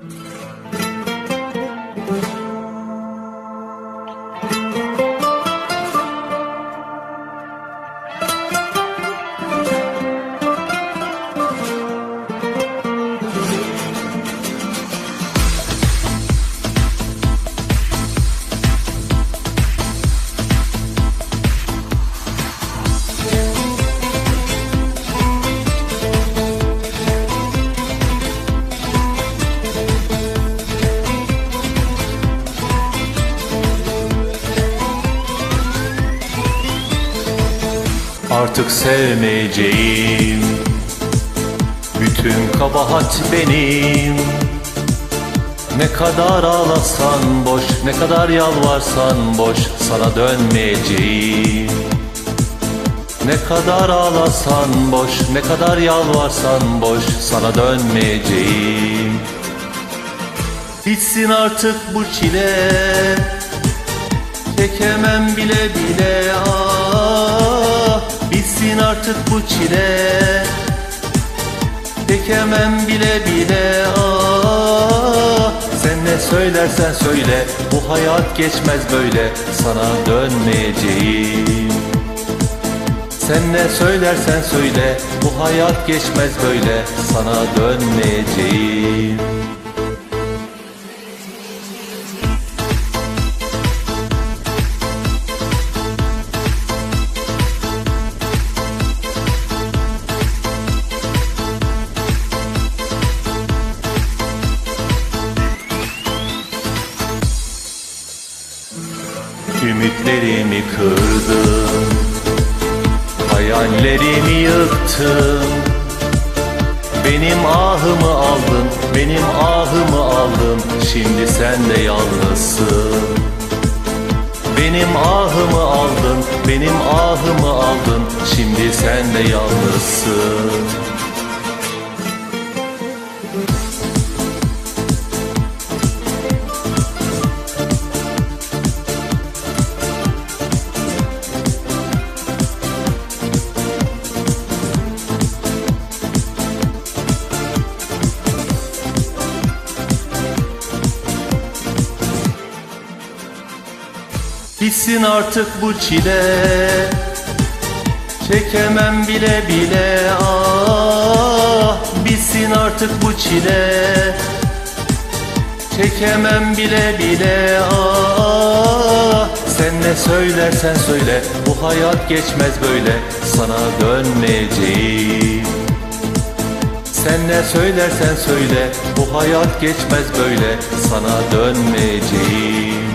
Mm-hmm. Artık sevmeyeceğim. Bütün kabahat benim. Ne kadar ağlasan boş Ne kadar yalvarsan boş Sana dönmeyeceğim. Ne kadar ağlasan boş Ne kadar yalvarsan boş Sana dönmeyeceğim. Bitsin artık bu çile. Çekemem bile bile ah artık bu çile. Çekemem bile bile ah. Sen ne söylersen söyle Bu hayat geçmez böyle. Sana dönmeyeceğim. Sen ne söylersen söyle Bu hayat geçmez böyle. Sana dönmeyeceğim Ümitlerimi kırdın Hayallerimi yıktın Benim ahımı aldın Benim ahımı aldın. Şimdi sen de yalnızsın. Benim ahımı aldın Benim ahımı aldın. Şimdi sen de yalnızsın Bitsin artık bu çile. Çekemem bile bile ah Bitsin artık bu çile. Çekemem bile bile ah Sen ne söylersen söyle Bu hayat geçmez böyle Sana dönmeyeceğim. Sen ne söylersen söyle Bu hayat geçmez böyle Sana dönmeyeceğim